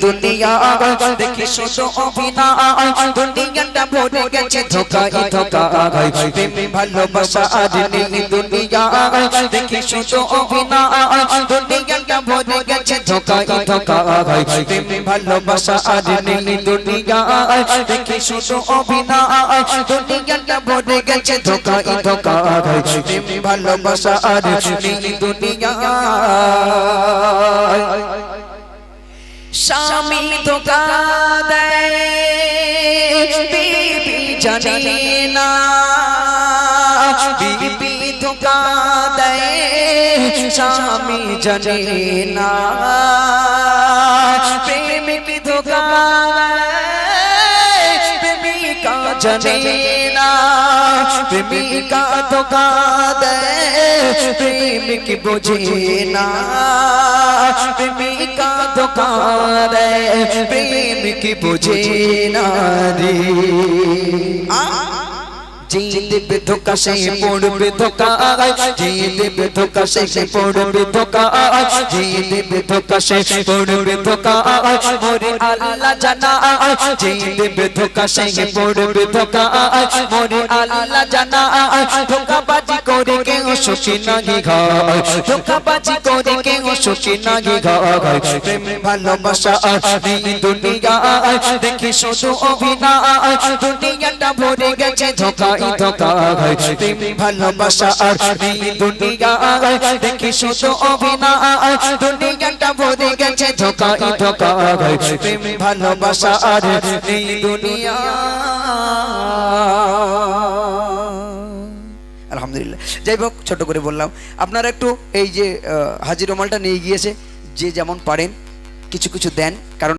দুনিয়া দেখি শুধু অভিনয়। দুনিয়াটা ভরে গেছে ধোকায় ধোকায়। প্রেমে, ভালোবাসা আজ নেই দুনিয়া। দেখি শুধু অভিনয়। দুনিয়াটা ভরে গেছে ধোকায় ধোকায়। প্রেমে, ভালোবাসা আজ নেই দুনিয়া। দেখি শুধু অভিনয়। দুনিয়াটা ভরে গেছে ধোকায় ধোকায়। প্রেমে, ভালোবাসা আজ নেই দুনিয়া। স্বামী ধোকা দেয় বিবি জানে না বিবি ধোকা দেয় স্বামী জানে না প্রেমিক ধোকা দেয় প্রেমিকা জানে না প্রেমিকা ধোকা দেয় প্রেমিক বোঝে না প্রেমিকা ধোকা দেয় প্রেমিক বোঝে না রে দেবে ধোকা, সে পড়বে ধোকা। দেবে ধোকা, সে পড়বে ধোকা। দেবে ধোকা, সে পড়বে ধোকা। মোরে আল্লাহ জানা যে ধোকা করে কেউ সুখী নাহি ঘর। ধোকাবাজি করে কেউ সুখী নাহি ঘর। প্রেম, ভালোবাসা নেই দুনিয়া, দেখি শুধু অভিনয়। দুনিয়াটা ভরে গেছে ধোকা ধোকা প্রেম, ভালোবাসা নেই দুনিয়া, দেখি শুধু অভিনয়। দুনিয়াটা ভরে গেছে ধোকা ধোকা প্রেম, ভালোবাসা নেই দুনিয়া। যাই হোক, ছোট করে বললাম। আপনারা একটু এই যে হাজির রুমালটা নিয়ে গিয়েছে, যে যেমন পারেন, কিছু কিছু দেন, কারণ